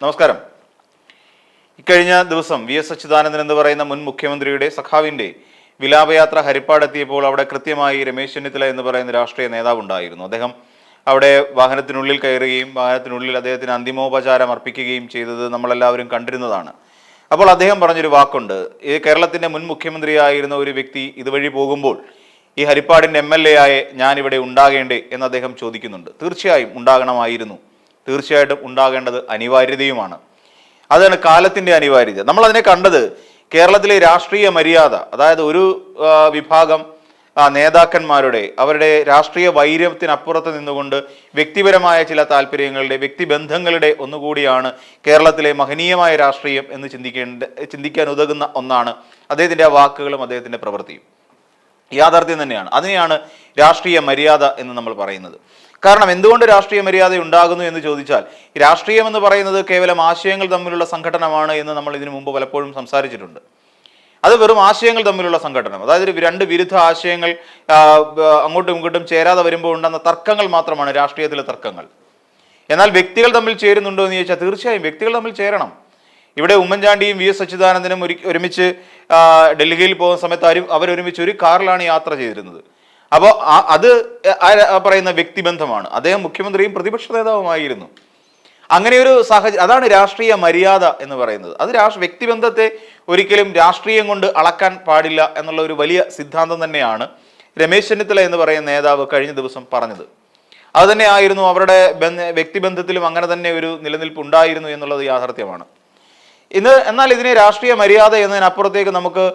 നമസ്കാരം. ഇക്കഴിഞ്ഞ ദിവസം വി എസ് അച്യുതാനന്ദൻ എന്ന് പറയുന്ന മുൻ മുഖ്യമന്ത്രിയുടെ സഖാവിന്റെ വിലാപയാത്ര ഹരിപ്പാടെത്തിയപ്പോൾ അവിടെ കൃത്യമായി രമേശ് ചെന്നിത്തല എന്ന് പറയുന്ന രാഷ്ട്രീയ നേതാവ് ഉണ്ടായിരുന്നു. അദ്ദേഹം അവിടെ വാഹനത്തിനുള്ളിൽ കയറുകയും വാഹനത്തിനുള്ളിൽ അദ്ദേഹത്തിന് അന്തിമോപചാരം അർപ്പിക്കുകയും ചെയ്തത് നമ്മളെല്ലാവരും കണ്ടിരുന്നതാണ്. അപ്പോൾ അദ്ദേഹം പറഞ്ഞൊരു വാക്കുണ്ട്. ഈ കേരളത്തിന്റെ മുൻ മുഖ്യമന്ത്രിയായിരുന്ന ഒരു വ്യക്തി ഇതുവഴി പോകുമ്പോൾ ഈ ഹരിപ്പാടിന്റെ എം എൽ എ ആയ ഞാനിവിടെ ഉണ്ടാകേണ്ടേ എന്ന് അദ്ദേഹം ചോദിക്കുന്നുണ്ട്. തീർച്ചയായും ഉണ്ടാകണമായിരുന്നു. തീർച്ചയായിട്ടും ഉണ്ടാകേണ്ടത് അനിവാര്യതയുമാണ്. അതാണ് കാലത്തിന്റെ അനിവാര്യത. നമ്മൾ അതിനെ കണ്ടത് കേരളത്തിലെ രാഷ്ട്രീയ മര്യാദ അതായത് ഒരു വിഭാഗം നേതാക്കന്മാരുടെ അവരുടെ രാഷ്ട്രീയ വൈര്യത്തിനപ്പുറത്ത് നിന്നുകൊണ്ട് വ്യക്തിപരമായ ചില താല്പര്യങ്ങളുടെ വ്യക്തിബന്ധങ്ങളുടെ ഒന്നുകൂടിയാണ് കേരളത്തിലെ മഹനീയമായ രാഷ്ട്രീയം എന്ന് ചിന്തിക്കേണ്ട ചിന്തിക്കാൻ ഉതകുന്ന ഒന്നാണ് അദ്ദേഹത്തിന്റെ ആ വാക്കുകളും അദ്ദേഹത്തിന്റെ പ്രവൃത്തിയും. യാഥാർത്ഥ്യം തന്നെയാണ്. അതിനെയാണ് രാഷ്ട്രീയ മര്യാദ എന്ന് നമ്മൾ പറയുന്നത്. കാരണം എന്തുകൊണ്ട് രാഷ്ട്രീയ മര്യാദ ഉണ്ടാകുന്നു എന്ന് ചോദിച്ചാൽ രാഷ്ട്രീയം എന്ന് പറയുന്നത് കേവലം ആശയങ്ങൾ തമ്മിലുള്ള സംഘടനമാണ് എന്ന് നമ്മൾ ഇതിനു മുമ്പ് പലപ്പോഴും സംസാരിച്ചിട്ടുണ്ട്. അത് വെറും ആശയങ്ങൾ തമ്മിലുള്ള സംഘടനം. അതായത് രണ്ട് വിരുദ്ധ ആശയങ്ങൾ അങ്ങോട്ടും ഇങ്ങോട്ടും ചേരാതെ വരുമ്പോൾ ഉണ്ടെന്ന തർക്കങ്ങൾ മാത്രമാണ് രാഷ്ട്രീയത്തിലെ തർക്കങ്ങൾ. എന്നാൽ വ്യക്തികൾ തമ്മിൽ ചേരുന്നുണ്ടോ എന്ന് ചോദിച്ചാൽ തീർച്ചയായും വ്യക്തികൾ തമ്മിൽ ചേരണം. ഇവിടെ ഉമ്മൻചാണ്ടിയും വി എസ് അച്യുതാനന്ദനും ഒരുമിച്ച് ഡൽഹിയിൽ പോകുന്ന സമയത്ത് അവർ അവരൊരുമിച്ച് ഒരു കാറിലാണ് യാത്ര ചെയ്തിരുന്നത്. അപ്പോൾ അത് പറയുന്ന വ്യക്തിബന്ധമാണ്. അദ്ദേഹം മുഖ്യമന്ത്രിയും പ്രതിപക്ഷ നേതാവുമായിരുന്നു. അങ്ങനെ ഒരു സാഹചര്യം അതാണ് രാഷ്ട്രീയ മര്യാദ എന്ന് പറയുന്നത്. അത് രാഷ്ട്ര വ്യക്തിബന്ധത്തെ ഒരിക്കലും രാഷ്ട്രീയം കൊണ്ട് അളക്കാൻ പാടില്ല എന്നുള്ള ഒരു വലിയ സിദ്ധാന്തം തന്നെയാണ് രമേശ് ചെന്നിത്തല എന്ന് പറയുന്ന നേതാവ് കഴിഞ്ഞ ദിവസം പറഞ്ഞത്. അത് തന്നെയായിരുന്നു അവരുടെ ബന്ധ- വ്യക്തിബന്ധത്തിലും അങ്ങനെ തന്നെ ഒരു നിലനിൽപ്പ് ഉണ്ടായിരുന്നു എന്നുള്ളത് യാഥാർത്ഥ്യമാണ്. ഇന്ന് എന്നാൽ ഇതിനെ രാഷ്ട്രീയ മര്യാദ എന്നതിനപ്പുറത്തേക്ക് നമുക്ക്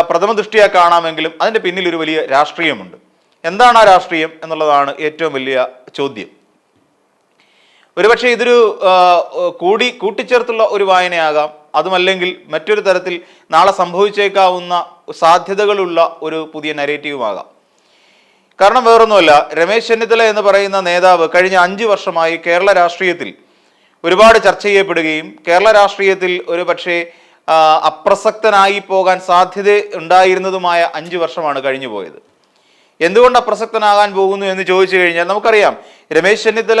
പ്രഥമ ദൃഷ്ടിയാ കാണാമെങ്കിലും അതിന്റെ പിന്നിൽ ഒരു വലിയ രാഷ്ട്രീയമുണ്ട്. എന്താണ് ആ രാഷ്ട്രീയം എന്നുള്ളതാണ് ഏറ്റവും വലിയ ചോദ്യം. ഒരുപക്ഷെ ഇതൊരു കൂടി കൂട്ടിച്ചേർത്തുള്ള ഒരു വായനയാകാം. അതുമല്ലെങ്കിൽ മറ്റൊരു തരത്തിൽ നാളെ സംഭവിച്ചേക്കാവുന്ന സാധ്യതകളുള്ള ഒരു പുതിയ നരേറ്റീവുമാകാം കാരണം വേറൊന്നുമല്ല രമേശ് ചെന്നിത്തല എന്ന് പറയുന്ന നേതാവ് കഴിഞ്ഞ അഞ്ച് വർഷമായി കേരള രാഷ്ട്രീയത്തിൽ ഒരുപാട് ചർച്ച ചെയ്യപ്പെടുകയും കേരള രാഷ്ട്രീയത്തിൽ ഒരു പക്ഷേ അപ്രസക്തനായി പോകാൻ സാധ്യത ഉണ്ടായിരുന്നതുമായ അഞ്ച് വർഷമാണ് കഴിഞ്ഞു പോയത് എന്തുകൊണ്ട് അപ്രസക്തനാകാൻ പോകുന്നു എന്ന് ചോദിച്ചു കഴിഞ്ഞാൽ നമുക്കറിയാം. രമേശ് ചെന്നിത്തല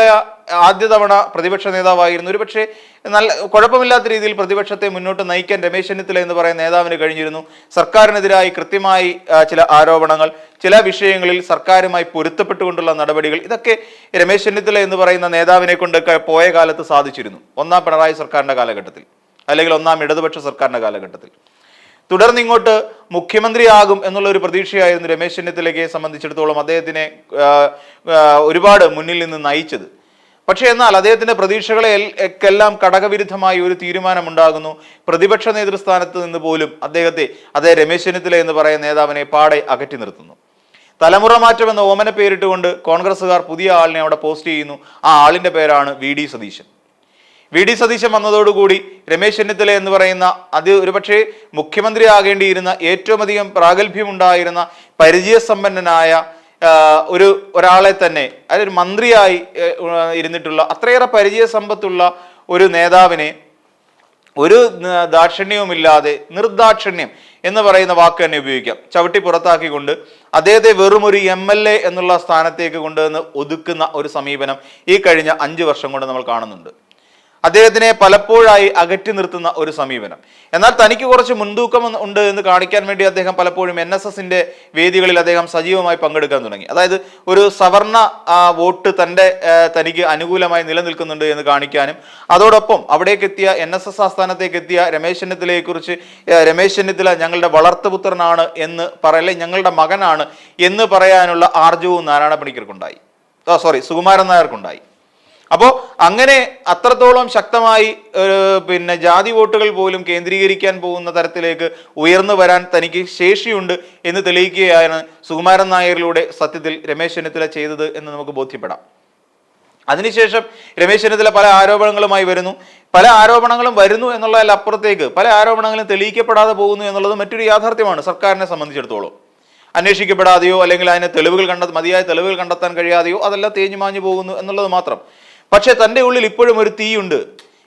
ആദ്യ തവണ പ്രതിപക്ഷ നേതാവായിരുന്നു. ഒരു പക്ഷേ നല്ല കുഴപ്പമില്ലാത്ത രീതിയിൽ പ്രതിപക്ഷത്തെ മുന്നോട്ട് നയിക്കാൻ രമേശ് ചെന്നിത്തല എന്ന് പറയുന്ന നേതാവിന് കഴിഞ്ഞിരുന്നു. സർക്കാരിനെതിരായി കൃത്യമായി ചില ആരോപണങ്ങൾ ചില വിഷയങ്ങളിൽ സർക്കാരുമായി പൊരുത്തപ്പെട്ടുകൊണ്ടുള്ള നടപടികൾ ഇതൊക്കെ രമേശ് ചെന്നിത്തല എന്ന് പറയുന്ന നേതാവിനെ കൊണ്ടൊക്കെ പോയ കാലത്ത് സാധിച്ചിരുന്നു. ഒന്നാം പിണറായി സർക്കാരിന്റെ കാലഘട്ടത്തിൽ. അല്ലെങ്കിൽ ഒന്നാം ഇടതുപക്ഷ സർക്കാരിന്റെ കാലഘട്ടത്തിൽ. തുടർന്ന് ഇങ്ങോട്ട് മുഖ്യമന്ത്രിയാകും എന്നുള്ള ഒരു പ്രതീക്ഷയായിരുന്നു രമേശ് ചെന്നിത്തലയ്ക്ക് സംബന്ധിച്ചിടത്തോളം അദ്ദേഹത്തിനെ ഒരുപാട് മുന്നിൽ നിന്ന് നയിച്ചത്. പക്ഷേ എന്നാൽ അദ്ദേഹത്തിന്റെ പ്രതീക്ഷകളെ എല്ലാം ഘടകവിരുദ്ധമായി ഒരു തീരുമാനമുണ്ടാകുന്നു. പ്രതിപക്ഷ നേതൃസ്ഥാനത്ത് നിന്ന് പോലും അദ്ദേഹത്തെ അതേ രമേശ് ചെന്നിത്തല എന്ന് പറയുന്ന നേതാവിനെ പാടെ അകറ്റി നിർത്തുന്നു. തലമുറ മാറ്റം എന്ന ഓമന പേരിട്ടുകൊണ്ട് കോൺഗ്രസ്സുകാർ പുതിയ ആളിനെ അവിടെ പോസ്റ്റ് ചെയ്യുന്നു. ആ ആളിന്റെ പേരാണ് V D Satheesan. V D Satheesan വന്നതോടുകൂടി രമേശ് ചെന്നിത്തല എന്ന് പറയുന്ന അത് ഒരുപക്ഷെ മുഖ്യമന്ത്രി ആകേണ്ടിയിരുന്ന ഏറ്റവും അധികം പ്രാഗൽഭ്യമുണ്ടായിരുന്ന പരിചയസമ്പന്നനായ ഒരു ഒരാളെ തന്നെ അതൊരു മന്ത്രിയായി ഇരുന്നിട്ടുള്ള അത്രയേറെ പരിചയസമ്പത്തുള്ള ഒരു നേതാവിനെ ഒരു ദാക്ഷിണ്യവുമില്ലാതെ നിർദാക്ഷിണ്യം എന്ന് പറയുന്ന വാക്ക് തന്നെ ഉപയോഗിക്കാം. ചവിട്ടി പുറത്താക്കിക്കൊണ്ട് അദ്ദേഹത്തെ വെറും ഒരു എം എൽ എ എന്നുള്ള സ്ഥാനത്തേക്ക് കൊണ്ടുവന്ന് ഒതുക്കുന്ന ഒരു സമീപനം ഈ കഴിഞ്ഞ അഞ്ച് വർഷം കൊണ്ട് നമ്മൾ കാണുന്നുണ്ട്. അദ്ദേഹത്തിനെ പലപ്പോഴായി അകറ്റി നിർത്തുന്ന ഒരു സമീപനം. എന്നാൽ തനിക്ക് കുറച്ച് മുൻതൂക്കം ഉണ്ട് എന്ന് കാണിക്കാൻ വേണ്ടി അദ്ദേഹം പലപ്പോഴും എൻ എസ് എസിന്റെ വേദികളിൽ അദ്ദേഹം സജീവമായി പങ്കെടുക്കാൻ തുടങ്ങി. അതായത് ഒരു സവർണ വോട്ട് തന്റെ തനിക്ക് അനുകൂലമായി നിലനിൽക്കുന്നുണ്ട് എന്ന് കാണിക്കാനും അതോടൊപ്പം അവിടേക്ക് എത്തിയ എൻ എസ് എസ് ആസ്ഥാനത്തേക്ക് എത്തിയ രമേശ് ചെന്നിത്തലയെ കുറിച്ച് രമേശ് ചെന്നിത്തല ഞങ്ങളുടെ വളർത്തുപുത്രനാണ് എന്ന് പറയല്ലേ ഞങ്ങളുടെ മകനാണ് എന്ന് പറയാനുള്ള ആർജവും നാരായണ പണിക്കർക്കുണ്ടായി സോറി സുകുമാരൻ നായർക്കുണ്ടായി. അപ്പോൾ അങ്ങനെ അത്രത്തോളം ശക്തമായി പിന്നെ ജാതി വോട്ടുകൾ പോലും കേന്ദ്രീകരിക്കാൻ പോകുന്ന തരത്തിലേക്ക് ഉയർന്നു വരാൻ തനിക്ക് ശേഷിയുണ്ട് എന്ന് തെളിയിക്കുകയാണ് സുകുമാരൻ നായരിലൂടെ സത്യത്തിൽ രമേശ് ചെന്നിത്തല ചെയ്തത് എന്ന് നമുക്ക് ബോധ്യപ്പെടാം. അതിനുശേഷം രമേശ് ചെന്നിത്തല പല ആരോപണങ്ങളുമായി വരുന്നു. പല ആരോപണങ്ങളും വരുന്നു എന്നുള്ളതിൽ അപ്പുറത്തേക്ക്. പല ആരോപണങ്ങളും തെളിയിക്കപ്പെടാതെ പോകുന്നു എന്നുള്ളത് മറ്റൊരു യാഥാർത്ഥ്യമാണ് സർക്കാരിനെ സംബന്ധിച്ചിടത്തോളം. അന്വേഷിക്കപ്പെടാതെയോ അല്ലെങ്കിൽ അതിന് തെളിവുകൾ കണ്ട മതിയായ തെളിവുകൾ കണ്ടെത്താൻ കഴിയാതെയോ അതെല്ലാം തേഞ്ഞു മാഞ്ഞു പോകുന്നു എന്നുള്ളത് മാത്രം. പക്ഷേ തന്റെ ഉള്ളിൽ ഇപ്പോഴും ഒരു തീയുണ്ട്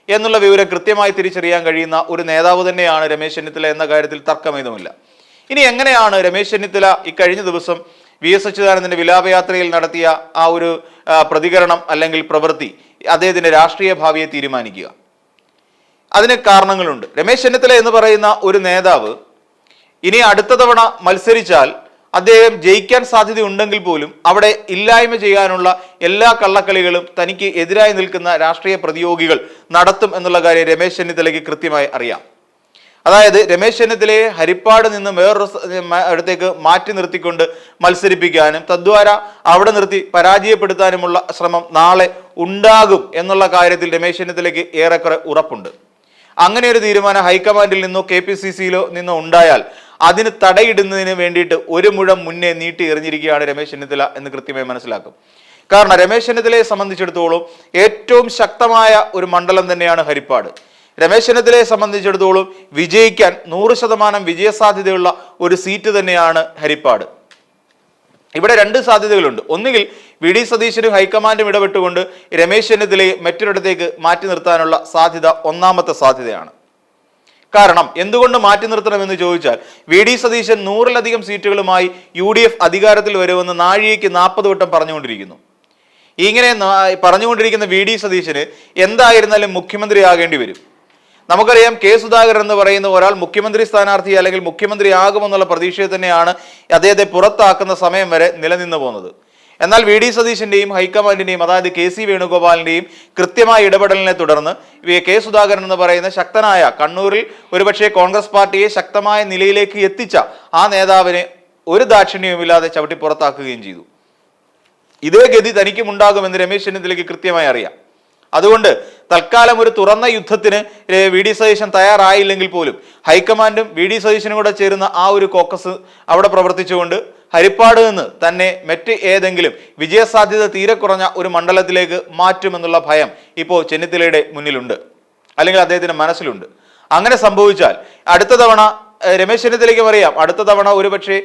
എന്നുള്ള വിവരം കൃത്യമായി തിരിച്ചറിയാൻ കഴിയുന്ന ഒരു നേതാവ് തന്നെയാണ് രമേശ് ചെന്നിത്തല എന്ന കാര്യത്തിൽ തർക്കമേതുമില്ല. ഇനി എങ്ങനെയാണ് രമേശ് ചെന്നിത്തല ഇക്കഴിഞ്ഞ ദിവസം വി എസ് അച്യുതാനന്ദന്റെ വിലാപയാത്രയിൽ നടത്തിയ ആ ഒരു പ്രതികരണം അല്ലെങ്കിൽ പ്രവൃത്തി അദ്ദേഹത്തിന്റെ രാഷ്ട്രീയ ഭാവിയെ തീരുമാനിക്കുക? അതിന് കാരണങ്ങളുണ്ട്. രമേശ് ചെന്നിത്തല എന്ന് പറയുന്ന ഒരു നേതാവ് ഇനി അടുത്ത തവണ മത്സരിച്ചാൽ അദ്ദേഹം ജയിക്കാൻ സാധ്യതയുണ്ടെങ്കിൽ പോലും അവിടെ ഇല്ലായ്മ ചെയ്യാനുള്ള എല്ലാ കള്ളക്കളികളും തനിക്ക് എതിരായി നിൽക്കുന്ന രാഷ്ട്രീയ പ്രതിയോഗികൾ നടത്തും എന്നുള്ള കാര്യം രമേശ് ചെന്നിത്തലയ്ക്ക് കൃത്യമായി അറിയാം. അതായത് രമേശ് ചെന്നിത്തലയെ ഹരിപ്പാട് നിന്ന് വേറൊരു അടുത്തേക്ക് മാറ്റി നിർത്തിക്കൊണ്ട് മത്സരിപ്പിക്കാനും തദ്വാര അവിടെ നിർത്തി പരാജയപ്പെടുത്താനുമുള്ള ശ്രമം നാളെ ഉണ്ടാകും എന്നുള്ള കാര്യത്തിൽ രമേശ് ചെന്നിത്തലയ്ക്ക് ഏറെക്കുറെ ഉറപ്പുണ്ട്. അങ്ങനെ ഒരു തീരുമാനം ഹൈക്കമാൻഡിൽ നിന്നോ കെ പി സി സിയിലോ നിന്നോ ഉണ്ടായാൽ അതിന് തടയിടുന്നതിന് വേണ്ടിയിട്ട് ഒരു മുഴം മുന്നേ നീട്ടി എറിഞ്ഞിരിക്കുകയാണ് രമേശ് ചെന്നിത്തല എന്ന് കൃത്യമായി മനസ്സിലാക്കും. കാരണം രമേശ് ചെന്നിത്തലയെ സംബന്ധിച്ചിടത്തോളം ഏറ്റവും ശക്തമായ ഒരു മണ്ഡലം തന്നെയാണ് ഹരിപ്പാട്. രമേശ് ചെന്നിത്തലയെ സംബന്ധിച്ചിടത്തോളം വിജയിക്കാൻ നൂറ് ശതമാനം വിജയസാധ്യതയുള്ള ഒരു സീറ്റ് തന്നെയാണ് ഹരിപ്പാട്. ഇവിടെ രണ്ട് സാധ്യതകളുണ്ട്. ഒന്നുകിൽ വി ഡി സതീശനും ഹൈക്കമാൻഡും ഇടപെട്ടുകൊണ്ട് രമേശ് ചെന്നിത്തലയെ മറ്റൊരിടത്തേക്ക് മാറ്റി നിർത്താനുള്ള സാധ്യത ഒന്നാമത്തെ സാധ്യതയാണ്. കാരണം എന്തുകൊണ്ട് മാറ്റി നിർത്തണമെന്ന് ചോദിച്ചാൽ വി ഡി സതീശൻ നൂറിലധികം സീറ്റുകളുമായി യു ഡി എഫ് അധികാരത്തിൽ വരുമെന്ന് നാഴികയ്ക്ക് നാൽപ്പത് വട്ടം പറഞ്ഞുകൊണ്ടിരിക്കുന്നു. ഇങ്ങനെ പറഞ്ഞുകൊണ്ടിരിക്കുന്ന വി ഡി സതീശന് എന്തായിരുന്നാലും മുഖ്യമന്ത്രിയാകേണ്ടി വരും. നമുക്കറിയാം കെ സുധാകരൻ എന്ന് പറയുന്ന ഒരാൾ മുഖ്യമന്ത്രി സ്ഥാനാർത്ഥി അല്ലെങ്കിൽ മുഖ്യമന്ത്രി ആകുമെന്നുള്ള പ്രതീക്ഷയിൽ തന്നെയാണ് അദ്ദേഹത്തെ പുറത്താക്കുന്ന സമയം വരെ നിലനിന്നു പോകുന്നത്. എന്നാൽ വി ഡി സതീശിന്റെയും ഹൈക്കമാൻഡിന്റെയും അതായത് കെ സി വേണുഗോപാലിന്റെയും കൃത്യമായ ഇടപെടലിനെ തുടർന്ന് കെ സുധാകരൻ എന്ന് പറയുന്ന ശക്തനായ കണ്ണൂരിൽ ഒരുപക്ഷെ കോൺഗ്രസ് പാർട്ടിയെ ശക്തമായ നിലയിലേക്ക് എത്തിച്ച ആ നേതാവിനെ ഒരു ദാക്ഷിണ്യവുമില്ലാതെ ചവിട്ടി പുറത്താക്കുകയും ചെയ്തു. ഇതേ ഗതി തനിക്കും ഉണ്ടാകുമെന്ന് രമേശ് ചെന്നിത്തലയ്ക്ക് കൃത്യമായി അറിയാം. അതുകൊണ്ട് തൽക്കാലം ഒരു തുറന്ന യുദ്ധത്തിന് വി ഡി സതീശൻ തയ്യാറായില്ലെങ്കിൽ പോലും ഹൈക്കമാൻഡും വി ഡി സതീശനും കൂടെ ചേരുന്ന ആ ഒരു കോക്കസ് അവിടെ പ്രവർത്തിച്ചുകൊണ്ട് ഹരിപ്പാട് നിന്ന് തന്നെ മറ്റ് ഏതെങ്കിലും വിജയസാധ്യത തീരെ കുറഞ്ഞ ഒരു മണ്ഡലത്തിലേക്ക് മാറ്റുമെന്നുള്ള ഭയം ഇപ്പോൾ ചെന്നിത്തലയുടെ മുന്നിലുണ്ട്. അല്ലെങ്കിൽ അദ്ദേഹത്തിന്റെ മനസ്സിലുണ്ട്. അങ്ങനെ സംഭവിച്ചാൽ അടുത്ത തവണ രമേശ് ചെന്നിത്തലയ്ക്ക് പറയാം അടുത്ത തവണ ഒരുപക്ഷെ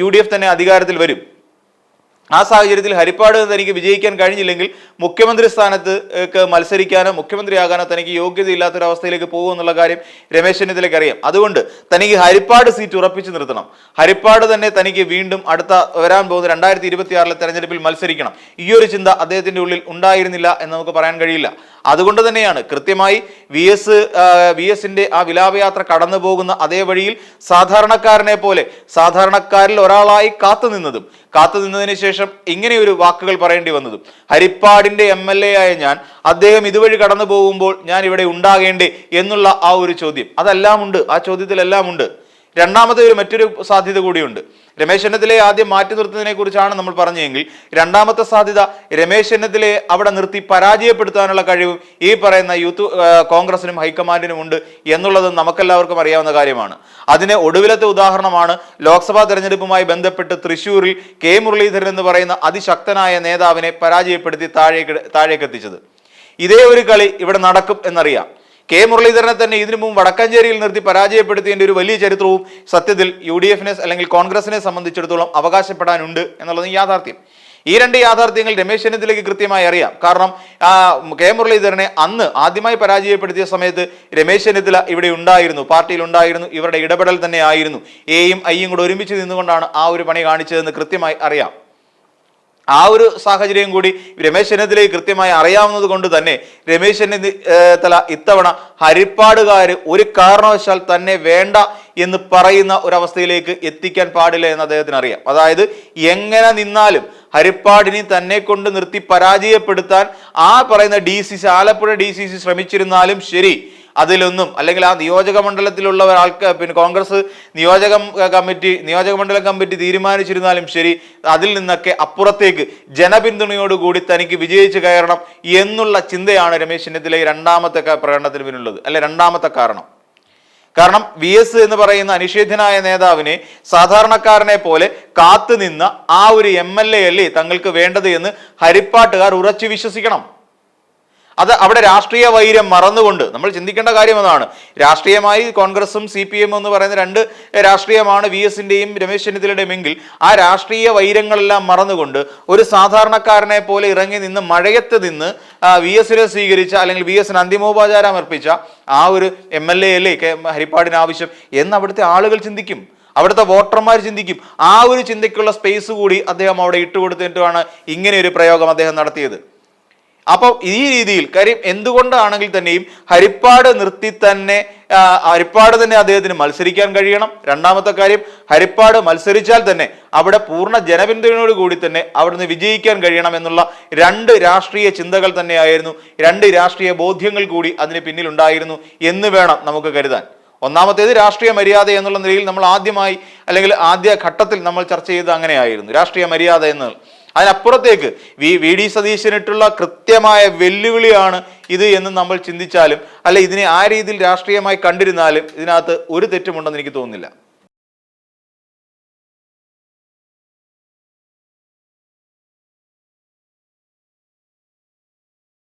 യു ഡി എഫ് തന്നെ അധികാരത്തിൽ വരും. ആ സാഹചര്യത്തിൽ ഹരിപ്പാട് തനിക്ക് വിജയിക്കാൻ കഴിഞ്ഞില്ലെങ്കിൽ മുഖ്യമന്ത്രി സ്ഥാനത്ത് മത്സരിക്കാനോ മുഖ്യമന്ത്രിയാകാനോ തനിക്ക് യോഗ്യതയില്ലാത്തൊരവസ്ഥയിലേക്ക് പോകും എന്നുള്ള കാര്യം രമേശ് ചെന്നിത്തലയ്ക്ക് അറിയാം. അതുകൊണ്ട് തനിക്ക് ഹരിപ്പാട് സീറ്റ് ഉറപ്പിച്ചു നിർത്തണം. ഹരിപ്പാട് തന്നെ തനിക്ക് വീണ്ടും അടുത്ത വരാൻ പോകുന്ന രണ്ടായിരത്തി ഇരുപത്തി ആറിലെ തെരഞ്ഞെടുപ്പിൽ മത്സരിക്കണം. ഈ ഒരു ചിന്ത അദ്ദേഹത്തിന്റെ ഉള്ളിൽ ഉണ്ടായിരുന്നില്ല എന്ന് നമുക്ക് പറയാൻ കഴിയില്ല. അതുകൊണ്ട് തന്നെയാണ് കൃത്യമായി വി എസ് വി എസിന്റെ ആ വിലാപയാത്ര കടന്നു പോകുന്ന അതേ വഴിയിൽ സാധാരണക്കാരനെ പോലെ സാധാരണക്കാരിൽ ഒരാളായി കാത്തു നിന്നതും കാത്തു നിന്നതിന് ശേഷം ഇങ്ങനെയൊരു വാക്കുകൾ പറയേണ്ടി വന്നതും. ഹരിപ്പാടിന്റെ എം എൽ എ ആയ ഞാൻ അദ്ദേഹം ഇതുവഴി കടന്നു പോകുമ്പോൾ ഞാൻ ഇവിടെ ഉണ്ടാകേണ്ടേ എന്നുള്ള ആ ഒരു ചോദ്യം. അതെല്ലാം ഉണ്ട്. ആ ചോദ്യത്തിലെല്ലാം ഉണ്ട്. രണ്ടാമത്തെ ഒരു മറ്റൊരു സാധ്യത കൂടിയുണ്ട്. രമേശ് ചെന്നിത്തലയെ ആദ്യം മാറ്റി നിർത്തുന്നതിനെ കുറിച്ചാണ് നമ്മൾ പറഞ്ഞതെങ്കിൽ രണ്ടാമത്തെ സാധ്യത രമേശ് ചെന്നിത്തലയെ അവിടെ നിർത്തി പരാജയപ്പെടുത്താനുള്ള കഴിവും ഈ പറയുന്ന യൂത്ത് കോൺഗ്രസിനും ഹൈക്കമാൻഡിനും ഉണ്ട് എന്നുള്ളത് നമുക്കെല്ലാവർക്കും അറിയാവുന്ന കാര്യമാണ്. അതിന് ഒടുവിലത്തെ ഉദാഹരണമാണ് ലോക്സഭാ തെരഞ്ഞെടുപ്പുമായി ബന്ധപ്പെട്ട് തൃശൂരിൽ കെ മുരളീധരൻ എന്ന് പറയുന്ന അതിശക്തനായ നേതാവിനെ പരാജയപ്പെടുത്തി താഴേക്ക് താഴേക്കെത്തിച്ചത് ഇതേ ഒരു കളി ഇവിടെ നടക്കും എന്നറിയാം. കെ മുരളീധരനെ തന്നെ ഇതിനു മുമ്പ് വടക്കാഞ്ചേരിയിൽ നിർത്തി പരാജയപ്പെടുത്തിയതിന്റെ ഒരു വലിയ ചരിത്രവും സത്യത്തിൽ യു ഡി എഫിനെ അല്ലെങ്കിൽ കോൺഗ്രസിനെ സംബന്ധിച്ചിടത്തോളം അവകാശപ്പെടാനുണ്ട് എന്നുള്ളത് യാഥാർത്ഥ്യം. ഈ രണ്ട് യാഥാർത്ഥ്യങ്ങൾ രമേശ് ചെന്നിത്തലയ്ക്ക് കൃത്യമായി അറിയാം. കാരണം കെ മുരളീധരനെ അന്ന് ആദ്യമായി പരാജയപ്പെടുത്തിയ സമയത്ത് രമേശ് ചെന്നിത്തല ഇവിടെ ഉണ്ടായിരുന്നു പാർട്ടിയിൽ ഉണ്ടായിരുന്നു ഇവരുടെ ഇടപെടൽ തന്നെ ആയിരുന്നു. എയും ഐയും കൂടെ ഒരുമിച്ച് നിന്നുകൊണ്ടാണ് ആ ഒരു പണി കാണിച്ചതെന്ന് കൃത്യമായി അറിയാം. ആ ഒരു സാഹചര്യം കൂടി രമേശ് ചെന്നിത്തലയെ കൃത്യമായി അറിയാവുന്നത് കൊണ്ട് തന്നെ രമേശ് ചെന്നിത്തല ഇത്തവണ ഹരിപ്പാടുകാർ ഒരു കാരണവശാൽ തന്നെ വേണ്ട എന്ന് പറയുന്ന ഒരവസ്ഥയിലേക്ക് എത്തിക്കാൻ പാടില്ല എന്ന് അദ്ദേഹത്തിന് അറിയാം. അതായത് എങ്ങനെ നിന്നാലും ഹരിപ്പാടിനെ തന്നെ കൊണ്ട് നിർത്തി പരാജയപ്പെടുത്താൻ ആ പറയുന്ന D C C Alappuzha D C C ശ്രമിച്ചിരുന്നാലും ശരി അതിലൊന്നും അല്ലെങ്കിൽ ആ നിയോജക മണ്ഡലത്തിലുള്ള ഒരാൾക്ക് പിന്നെ കോൺഗ്രസ് നിയോജക കമ്മിറ്റി നിയോജക മണ്ഡലം കമ്മിറ്റി തീരുമാനിച്ചിരുന്നാലും ശരി അതിൽ നിന്നൊക്കെ അപ്പുറത്തേക്ക് ജനപിന്തുണയോടുകൂടി തനിക്ക് വിജയിച്ച് കയറണം എന്നുള്ള ചിന്തയാണ് രമേശ് ചെന്നിത്തല രണ്ടാമത്തെ പ്രകടനത്തിന് പിന്നുള്ളത് അല്ലെ രണ്ടാമത്തെ കാരണം. കാരണം വി എസ് എന്ന് പറയുന്ന അനിഷേധ്യനായ നേതാവിനെ സാധാരണക്കാരനെ പോലെ കാത്തുനിന്ന ആ ഒരു എം എൽ എ അല്ലേ തങ്ങൾക്ക് വേണ്ടത് എന്ന് ഹരിപ്പാട്ടുകാർ ഉറച്ചു വിശ്വസിക്കണം. അത് അവിടെ രാഷ്ട്രീയ വൈര്യം മറന്നുകൊണ്ട് നമ്മൾ ചിന്തിക്കേണ്ട കാര്യം അതാണ്. രാഷ്ട്രീയമായി കോൺഗ്രസും സി പി എം എന്ന് പറയുന്ന രണ്ട് രാഷ്ട്രീയമാണ് വി എസിന്റെയും രമേശ് ചെന്നിത്തലയുടെയും എങ്കിൽ ആ രാഷ്ട്രീയ വൈരങ്ങളെല്ലാം മറന്നുകൊണ്ട് ഒരു സാധാരണക്കാരനെ പോലെ ഇറങ്ങി നിന്ന് മഴയത്ത് നിന്ന് വി എസിനെ സ്വീകരിച്ച അല്ലെങ്കിൽ വി എസിന് അന്തിമോപചാരം അർപ്പിച്ച ആ ഒരു എം എൽ എ അല്ലേ ഹരിപ്പാടിന് ആവശ്യം എന്ന് അവിടുത്തെ ആളുകൾ ചിന്തിക്കും. അവിടുത്തെ വോട്ടർമാർ ചിന്തിക്കും. ആ ഒരു ചിന്തയ്ക്കുള്ള സ്പേസ് കൂടി അദ്ദേഹം അവിടെ ഇട്ടുകൊടുത്തിട്ടാണ് ഇങ്ങനെ ഒരു പ്രയോഗം അദ്ദേഹം നടത്തിയത്. അപ്പോൾ ഈ രീതിയിൽ കാര്യം എന്തുകൊണ്ടാണെങ്കിൽ തന്നെയും ഹരിപ്പാട് നിർത്തി തന്നെ ഹരിപ്പാട് തന്നെ അദ്ദേഹത്തിന് മത്സരിക്കാൻ കഴിയണം. രണ്ടാമത്തെ കാര്യം ഹരിപ്പാട് മത്സരിച്ചാൽ തന്നെ അവിടെ പൂർണ ജനപിന്തുണയോട് കൂടി തന്നെ അവിടുന്ന് വിജയിക്കാൻ കഴിയണം എന്നുള്ള രണ്ട് രാഷ്ട്രീയ ചിന്തകൾ തന്നെയായിരുന്നു. രണ്ട് രാഷ്ട്രീയ ബോധ്യങ്ങൾ കൂടി അതിന് പിന്നിലുണ്ടായിരുന്നു എന്ന് വേണം നമുക്ക് കരുതാൻ. ഒന്നാമത്തേത് രാഷ്ട്രീയ മര്യാദ എന്നുള്ള നിലയിൽ നമ്മൾ ആദ്യമായി അല്ലെങ്കിൽ ആദ്യ ഘട്ടത്തിൽ നമ്മൾ ചർച്ച ചെയ്തത് അങ്ങനെയായിരുന്നു. രാഷ്ട്രീയ മര്യാദ എന്ന് അതിനപ്പുറത്തേക്ക് വി വി ഡി സതീശനിട്ടുള്ള കൃത്യമായ വെല്ലുവിളിയാണ് ഇത് എന്ന് നമ്മൾ ചിന്തിച്ചാലും അല്ല ഇതിനെ ആ രീതിയിൽ രാഷ്ട്രീയമായി കണ്ടിരുന്നാലും ഇതിനകത്ത് ഒരു തെറ്റുമുണ്ടെന്ന് എനിക്ക് തോന്നുന്നില്ല.